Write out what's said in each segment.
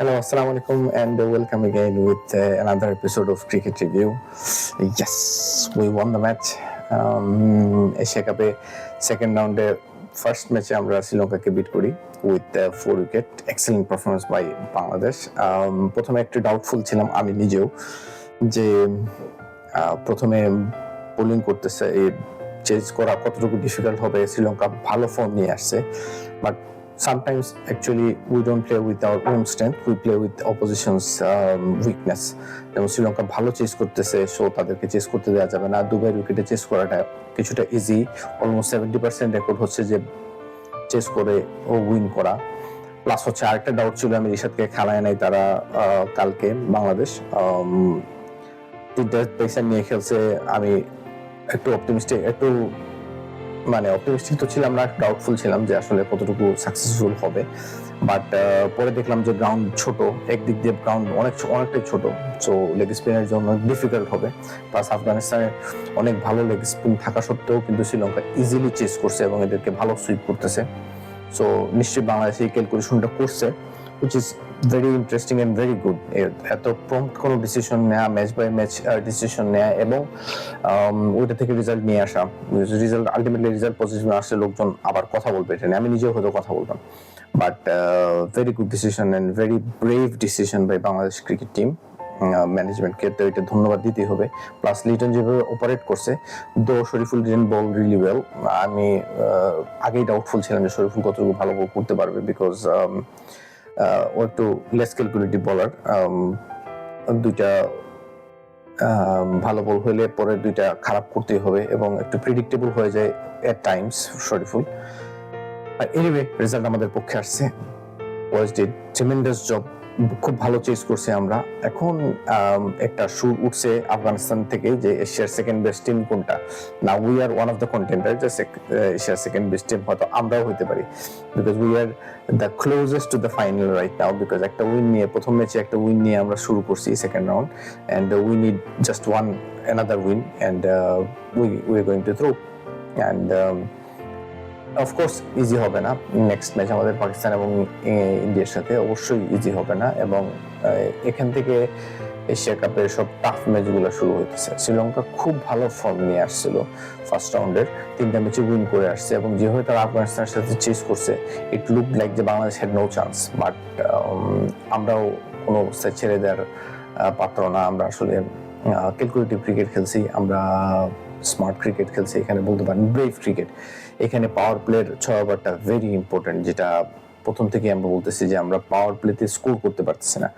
Hello, Assalamu alaikum, and welcome again with uh, another episode of Cricket Review. Yes, we won the match. Asia কাপে second রাউন্ডে first ম্যাচে আমরা শ্রীলঙ্কাকে beat করি with four wicket excellent performance by Bangladesh প্রথমে একটু doubtful ছিলাম আমি নিজেও যে প্রথমে বোলিং করতেছে চেঞ্জ করা কতটুকু ডিফিকাল্ট হবে শ্রীলঙ্কা ভালো ফর্ম নিয়ে আসছে but sometimes actually we don't play with our own strength. We play with opposition's um, weakness. যেমন শ্রীলঙ্কা ভালো চেস করতেছে সো তাদেরকে চেস করতে দেওয়া যাবে না। দুবাই উইকেটে চেস করাটা কিছুটা easy almost seventy percent record হচ্ছে যে চেস করে ও উইন করা। প্লাস হচ্ছে আরেকটা ডাউট ছিল আমি রিশাদকে খেলায় নাই তারা কালকে বাংলাদেশ তিনটা পেসার নিয়ে খেলছে। আমি একটু অপটিমিস্টিক একটু মানে অপটিমিস্টিক তো ছিলাম না ডাউটফুল ছিলাম যে আসলে কতটুকু সাকসেসফুল হবে। বাট পরে দেখলাম যে গ্রাউন্ড ছোট, একদিক দিয়ে গ্রাউন্ড অনেক অনেকটাই ছোট। সো লেগ স্পিনের জন্য ডিফিকাল্ট হবে। প্লাস আফগানিস্তানে অনেক ভালো লেগ স্পিন থাকা সত্ত্বেও কিন্তু শ্রীলঙ্কা ইজিলি চেস করছে এবং এদেরকে ভালো সুইপ করতেছে। সো নিশ্চয়ই বাংলাদেশ এই ক্যালকুলেশনটা করছে which is very interesting and very good এত প্রম্পট কোনো ডিসিশন নেওয়া ম্যাচ বাই ম্যাচ ডিসিশন নেওয়া এবং ওইটা থেকে রেজাল্ট নিয়ে আসা। রেজাল্ট আলটিমেটলি রেজাল্ট পজিটিভ আসলে লোকজন আবার কথা বলবে এটা নিয়ে। আমি নিজেও হয়তো কথা বলতাম। But very good decision and very brave decision by Bangladesh cricket team ম্যানেজমেন্টকে তো এটা ধন্যবাদ দিতেই হবে। প্লাস লিটন যেভাবে অপারেট করছে though Shoriful didn't bowl really well আমি আগেই ডাউটফুল ছিলাম যে শরীফুল কতটুকু ভালো বল করতে পারবে বিকজ একটু লেস ক্যালকুলেটিভ বলার দুইটা ভালো বল হইলে পরে দুইটা খারাপ করতেই হবে এবং একটু প্রিডিক্টেবল হয়ে যায় at times Shoriful anyway result আমাদের পক্ষে আসছে। ওয়াজ ডিড জব খুব ভালো চেস করছে আমরা। এখন একটা সুর উঠছে আফগানিস্তান থেকে যে এশিয়ার সেকেন্ড বেস্ট টিম কোনটা? না we are one of the contender যে এশিয়ার সেকেন্ড বেস্ট টিম হয়তো আমরাও হইতে পারি। Because we are the closest to the final right now because একটা উইন নিয়ে, প্রথম ম্যাচে একটা উইন নিয়ে আমরা শুরু করছি second round and we need just one another win and we we going to through and of course easy হবে না। নেক্সট ম্যাচ আমাদের পাকিস্তান এবং ইন্ডিয়ার সাথে অবশ্যই ইজি হবে না এবং এখান থেকে এশিয়া কাপের সব টাফ ম্যাচগুলো শুরু হইতেছে। শ্রীলঙ্কা খুব ভালো ফর্ম নিয়ে আসছিল ফার্স্ট রাউন্ডের তিনটা ম্যাচে উইন করে আসছে এবং যেভাবে তারা আফগানিস্তানের সাথে চেস করছে ইট লুক লাইক যে Bangladesh had no chance but আমরাও কোনো অবস্থায় ছেড়ে দেওয়ার পাত্র না। আমরা আসলে ক্যালকুলেটিভ ক্রিকেট খেলছি। আমরা স্মার্ট ক্রিকেট খেলছি, এখানে বলতে পারেন ব্রেভ ক্রিকেট এখানে পাওয়ার প্লের ছয় ওভারটা ভেরি ইম্পর্টেন্ট যেটা প্রথম থেকে আমরা বলতেছি যে আমরা পাওয়ার প্লেতে স্কোর করতে পারতেছি না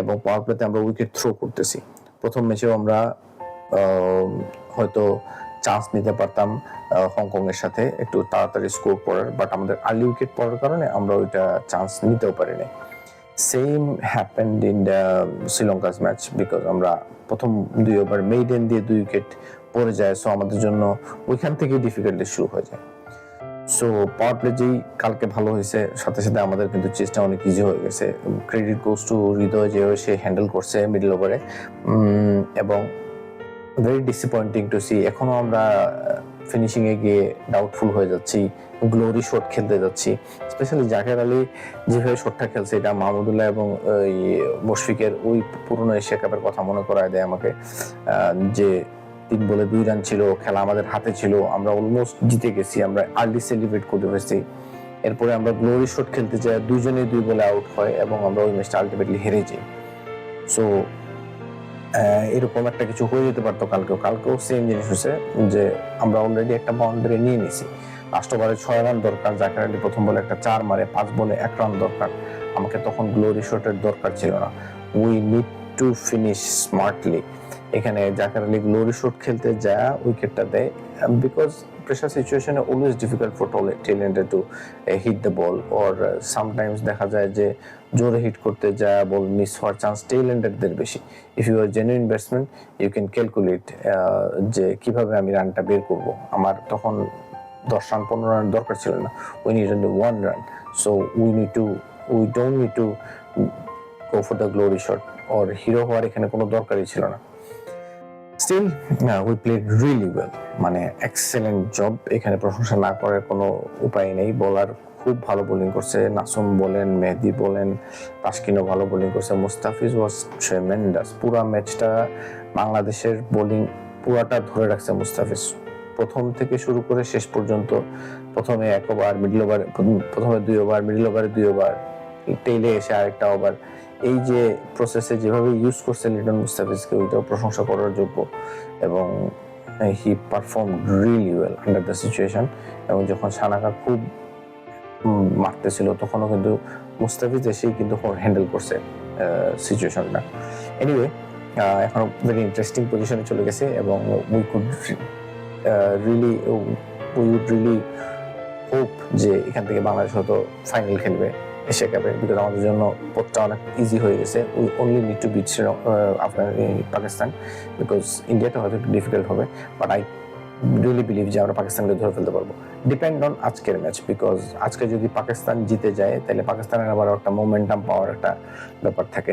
এবং পাওয়ার প্লেতে আমরা উইকেট থ্রো করতেছি। প্রথম ম্যাচেও আমরা হয়তো চান্স নিতে পারতাম হংকং এর সাথে একটু তাড়াতাড়ি স্কোর করার বাট আমাদের আর্লি উইকেট পড়ার কারণে আমরা ওইটা চান্স নিতেও পারিনি। Same happened in the Sri Lanka's match because আমরা প্রথম দুই ওভার মেইডেন দিয়ে দুই উইকেট পড়ে যায় সো আমাদের জন্য ওইখান থেকেই ডিফিকাল্টি শুরু হয়ে যায়। সো পাওয়ার প্লে যেই কালকে ভালো হয়েছে, সাথে সাথে আমাদের কিন্তু চেষ্টা অনেক ইজি হয়ে গেছে। ক্রেডিট গোস টু হৃদয় যে সে হ্যান্ডেল করছে মিডল ওভারে এবং ভেরি ডিসঅ্যাপয়েন্টিং টু সি এখনও আমরা ফিনিশিংয়ে গিয়ে ডাউটফুল হয়ে যাচ্ছি গ্লোরি শট খেলতে যাচ্ছি। স্পেশালি জাকের আলী যেভাবে শটটা খেলছে, এটা মাহমুদুল্লাহ এবং ওই মুশফিকের ওই পুরনো এশিয়া কাপের কথা মনে করায় দেয় আমাকে যে তিন বলে দুই রান ছিল, খেলা আমাদের হাতে ছিল। আমরা অলমোস্ট জিতে গেছি, আমরা আর্লি সেলিব্রেট করতে পেরেছি। এরপরে আমরা গ্লোরি শট খেলতে যাই দুইজনে দুই বলে আউট হয় এবং আমরা ওই ম্যাচটা আলটিমেটলি হেরে যাই। সো এরকম একটা কিছু হয়ে যেতে পারতো কালকেও। কালকেও সেম জিনিস হয়েছে যে আমরা অলরেডি একটা বাউন্ডারি নিয়ে নিয়েছি। লাস্ট ওভারে ছয় রান দরকার, জাকের আলী প্রথম বলে একটা চার মারে, পাঁচ বলে এক রান দরকার। আমাকে তখন গ্লোরি শটের দরকার ছিল না। We need to finish smartly এখানে জাকার আলী গ্লোরি শট খেলতে যা উইকেটটা দেয় বিকজ প্রেশার সিচুয়েশনে always difficult for talented to hit the ball or sometimes দেখা যায় যে জোরে হিট করতে যা বল মিস হওয়ার চান্স টেলেন্টেডদের বেশি। If you are genuine batsman you can calculate যে কীভাবে আমি রানটা বের করব। আমার তখন দশ রান পনেরো রান দরকার ছিল না। We need only one run so we need to we don't need to go for the glory shot or hero হওয়ার এখানে কোনো দরকারই ছিল না। Still we played really well মানে এক্সেলেন্ট জব এখানে প্রশংসা না করার কোনো উপায় নেই। বলার খুব ভালো বোলিং করছে। নাসুম বলেন মেহেদি বলেন তাসকিনও ভালো বোলিং করছে। মুস্তাফিজ ওয়াজ ট্রেমেন্ডাস পুরা ম্যাচটা বাংলাদেশের বোলিং পুরাটা ধরে রাখছে মুস্তাফিজ প্রথম থেকে শুরু করে শেষ পর্যন্ত প্রথমে এক ওভার মিডল ওভার প্রথমে দুই ওভার মিডল ওভারে দুই ওভার টেইলে এসে আরেকটা ওভার এই যে প্রসেসে যেভাবে ইউজ করছে লিটন মুস্তাফিজকে ওইটাও প্রশংসা করার যোগ্য এবং he perform really well under the situation এবং যখন সানাকা খুব মারতেছিল, তখনও কিন্তু মুস্তাফিজ এসেই কিন্তু হ্যান্ডেল করছে সিচুয়েশনটা এনিওয়ে এখন ভেরি ইন্টারেস্টিং পজিশনে চলে গেছে এবং we could really we would really hope যে এখান থেকে বাংলাদেশ হয়তো ফাইনাল খেলবে। এশিয়া কাপে বিকজ আমাদের জন্য পথটা অনেক ইজি হয়ে গেছে। We only need to beat Afghan Pakistan because ইন্ডিয়াটা হয়তো একটু ডিফিকাল্ট হবে বাট আই রিয়েলি বিলিভ যে আমরা পাকিস্তানকে ধরে ফেলতে পারব। ডিপেন্ড অন আজকের ম্যাচ বিকজ আজকে যদি পাকিস্তান জিতে যায়, তাহলে পাকিস্তানের আবার একটা মোমেন্টাম পাওয়ার একটা ব্যাপার থাকে।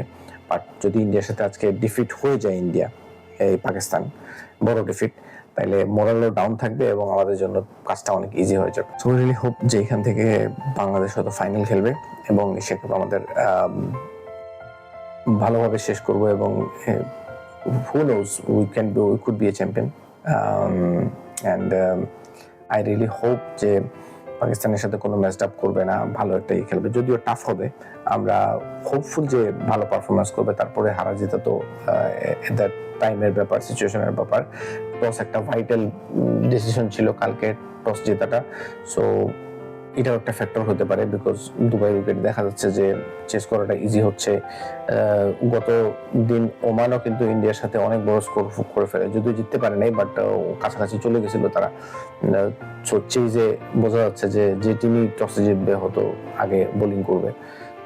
বাট যদি ইন্ডিয়ার সাথে আজকে ডিফিট হয়ে যায় ইন্ডিয়া এই পাকিস্তান বড় ডিফিট তাইলে মোরালও ডাউন থাকবে এবং আমাদের জন্য কাজটা অনেক ইজি হয়ে যাবে। সো রিয়েলি হোপ যে এখান থেকে বাংলাদেশ হয়তো ফাইনাল খেলবে এবং কাপ আমাদের ভালোভাবে শেষ করব এবং who knows we can be we could be a champion and I really hope যে পাকিস্তানের সাথে কোনো ম্যাচ আপ করবে না, ভালো একটা ইয়ে খেলবে। যদিও টাফ হবে, আমরা হোপফুল যে ভালো পারফরমেন্স করবে, তারপরে হারা জিতা তো দ্যাট টাইমের ব্যাপার সিচুয়েশনের ব্যাপার। টস একটা ভাইটাল ডিসিশন ছিল কালকে টস জেতাটা। সো এটাও একটা ফ্যাক্টর হতে পারে বিকজ দুবাই উইকেট দেখা যাচ্ছে যে চেস করাটা ইজি হচ্ছে। গত দিন ওমানও কিন্তু ইন্ডিয়ার সাথে অনেক বড় স্কোর করে ফেলে। যদিও জিততে পারে নাই বাট কাছাকাছি চলে গেছিল তারা। সো যে বোঝা যাচ্ছে যে যে টিমই টসে জিতবে হতো আগে বোলিং করবে।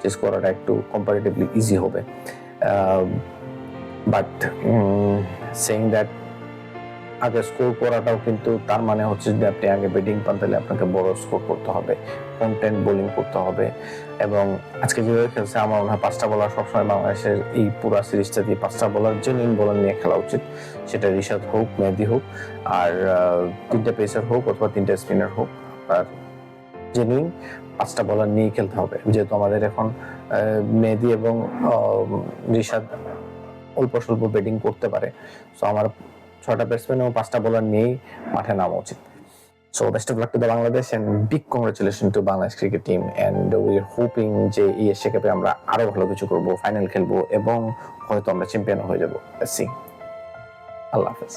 চেস করাটা একটু কম্পারেটিভলি ইজি হবে। বাট সেইং দ্যাট আগে স্কোর করাটাও কিন্তু তার মানে হচ্ছে যে আপনি আগে ব্যাটিং পান, তাহলে আপনাকে বড় স্কোর করতে হবে কন্টেন্ট বোলিং করতে হবে। এবং আজকে যেভাবে খেলছে, আমার মনে হয় পাঁচটা বলার সবসময় বাংলাদেশের এই পুরো সিরিজটা দিয়ে পাঁচটা বলার জেনুইন বলার নিয়ে খেলা উচিত। সেটা রিশাদ হোক, মেহেদি হোক, আর তিনটা পেসার হোক অথবা তিনটা স্পিনার হোক, আর জেনুইন পাঁচটা বলার নিয়ে খেলতে হবে। যেহেতু আমাদের এখন মেহেদি এবং রিশাদ অল্প স্বল্প ব্যাটিং করতে পারে। সো আমার ছটা ব্যাটসম্যান এবং পাঁচটা বোলার নিয়েই মাঠে নামা উচিত। So best of luck to the Bangladesh and big congratulation to Bangladesh cricket team and we are hoping যে এই এশিয়া কাপে আমরা আরও ভালো কিছু করব ফাইনাল খেলব এবং হয়তো আমরা চ্যাম্পিয়ন হয়ে যাব। সি আল্লাহ হাফেজ।